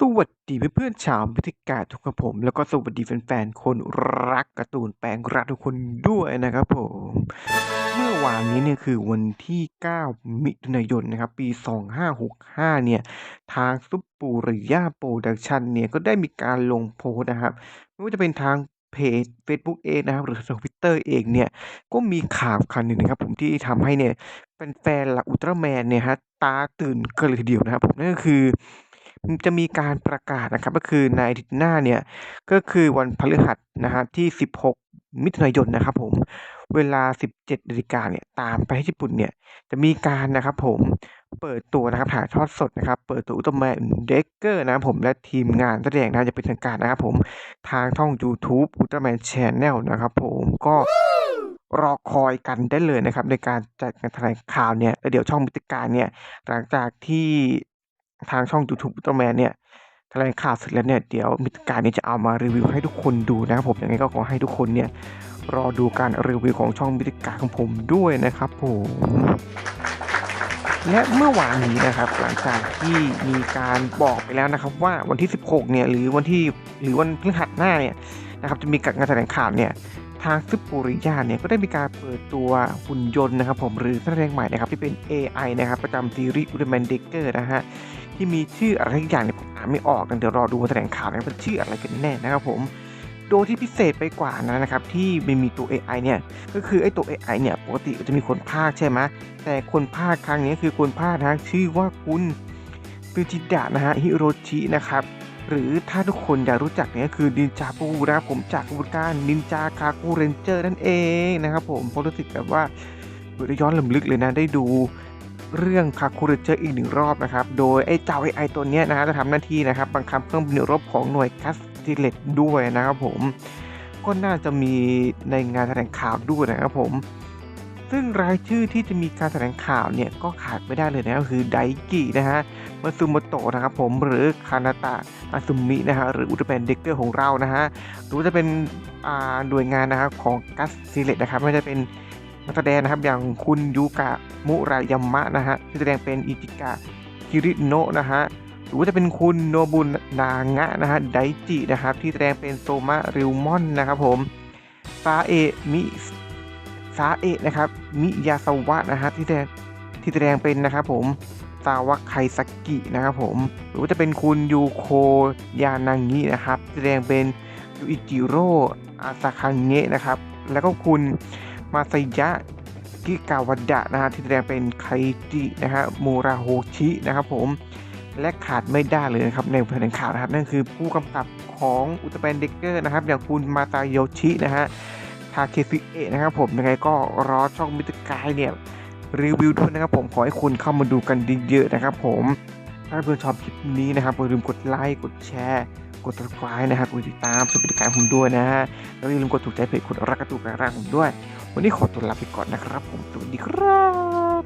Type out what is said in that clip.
สวัสดีเพื่อนๆชาวมิติกาทุกคนผม แล้วก็สวัสดีแฟนๆคนรักการ์ตูนแปลงรักทุกคนด้วยนะครับผม เมื่อวานนี้เนี่ยคือวันที่ 9 มิถุนายนนะครับ ปี 2565 เนี่ย ทางซุปปูริยาโปรดักชันเนี่ย ก็ได้มีการลงโพสต์นะครับ ไม่ว่าจะเป็นทางเพจ Facebook เองนะครับหรือทาง Twitter เองเนี่ย ก็มีข่าวข่าวหนึ่งนะครับ ผมที่ทำให้เนี่ยแฟนๆหล่าอุลตร้าแมนเนี่ยฮะตาตื่นกันเลยทีเดียวนะครับผมนั่นก็คือ จะมีการประกาศนะครับ ก็คือในอาทิตย์หน้าเนี่ย ก็คือวันพฤหัสนะฮะที่ 16 มิถุนายนนะครับผม เวลา 17นาฬิกาเนี่ย ตามไปที่ญี่ปุ่นเนี่ย จะมีการนะครับผม เปิดตัวนะครับถ่ายทอดสดนะครับ เปิดตัวอุตมนเด็กเกอร์นะครับผมและทีมงานแสดงนะจะเป็นทางการนะครับผม ทางช่อง YouTube อุตร้าแมน Channel นะครับผมก็รอคอยกันได้เลยนะครับ ในการจัดการแถลงข่าวเนี่ยแล้วเดี๋ยวช่องมิติการเนี่ย หลังจากที่ ทางช่อง YouTube อุลตร้าแมนเนี่ยแถลงข่าวเสร็จแล้วเนี่ยเดี๋ยวมิติการเนี่ยจะเอามารีวิวให้ทุกคนดูนะครับผมยังไงก็ขอให้ทุกคนเนี่ยรอดูการรีวิวของช่องมิติการของผมด้วยนะครับผมและเมื่อวานนี้นะครับหลังจากที่มีการบอกไปแล้วนะครับ ว่าวันที่ 16 เนี่ยหรือวันที่หรือวันพฤหัสหน้าเนี่ยนะครับจะมีการงานแถลงข่าวเนี่ยทางซึปปุริยาเนี่ยก็ได้มีการเปิดตัวหุ่นยนต์นะครับผมหรือแสดงใหม่นะครับที่เป็น AI นะครับประจำซีรีส์อุลแมนเด็กเกอร์นะฮะ ที่มีชื่ออะไรทุกอย่างเนี่ยผมอ่านไม่ออกกันเดี๋ยวรอดูแถลงข่าวนะครับเป็นชื่ออะไรกันแน่นะครับผมโดยที่พิเศษไปกว่านั้นนะครับ ที่ไม่มีตัว AI เนี่ยก็คือไอ้ตัว AI เนี่ยปกติจะมีคนพากใช่ไหมแต่คนพากครั้งนี้คือคนพากนะชื่อว่าคุณฟิจิดะนะฮะฮิโรชินะครับหรือถ้าทุกคนอยากรู้จักเนี่ยคือนินจาปูนะครับผมจากกระบวนการนินจาคาคูเรนเจอร์นั่นเองนะครับผมเพราะรู้สึกแบบว่าเปิดย้อนลำลึกเลยนะได้ดู เรื่องคาคูรนเจอร์อีกหนึ่งรอบนะครับ โดยไอ้เจ้า AI ตัวนี้นะฮะจะทำหน้าที่นะครับบังคับเครื่องบินรบของหน่วยกัสติเลตด้วยนะครับผม ก็น่าจะมีในงานแถลงข่าวด้วยนะครับผม ซึ่งรายชื่อที่จะมีการแถลงข่าวเนี่ยก็ขาดไม่ได้เลยนะก็คือไดกินะฮะมาซุโมโตะนะครับผมหรือคานาตะอาซุมินะฮะหรืออุตร้าแมนเด็กเกอร์ของเรานะฮะหรือจะเป็นอ่าหน่วยงานนะครับของกัสซิเลตนะครับไม่ว่าจะเป็น นักแสดงนะครับอย่างคุณยูกะมุรายามะนะฮะที่แสดงเป็นอิจิกะคิริโนะนะฮะหรือว่าจะเป็นคุณโนบุนนางะนะฮะไดจินะครับที่แสดงเป็นโซมะริวมอนนะครับผมซาเอะมิซาเอะนะครับมิยาสวะนะฮะที่แสดงที่แสดงเป็นนะครับผมซาวะไคซากินะครับผมหรือว่าจะเป็นคุณยูโคยานางินะครับแสดงเป็นยูอิจิโร่อาซาคังเงะนะครับแล้วก็คุณ มาไซยะกิกาวดะนะฮะที่แสดงเป็นไคจินะฮะมูราโฮชินะครับผมและขาดไม่ได้เลยนะครับในแถลงข่าวนะครับนั่นคือผู้กำกับของอุตแมนเด็กเกอร์นะครับ อย่างคุณมาตาโยชินะฮะทาเคซิเอะนะครับผมยังไงก็รอช่องมิตรกายเนี่ยรีวิวด้วยนะครับผมขอให้คุณเข้ามาดูกันดีเยอะนะครับผม ถ้าเพื่อนชอบคลิปนี้นะครับอย่าลืมกดไลค์กดแชร์ กดติดตามนะครับกดติดตามช่วยเป็นการผมด้วยนะฮะแล้วอย่าลืมกดถูกใจเพจกดรักกระตุกกระร่างผมด้วย วันนี้ขอตัวลาไปก่อนนะครับ ผมสวัสดีครับ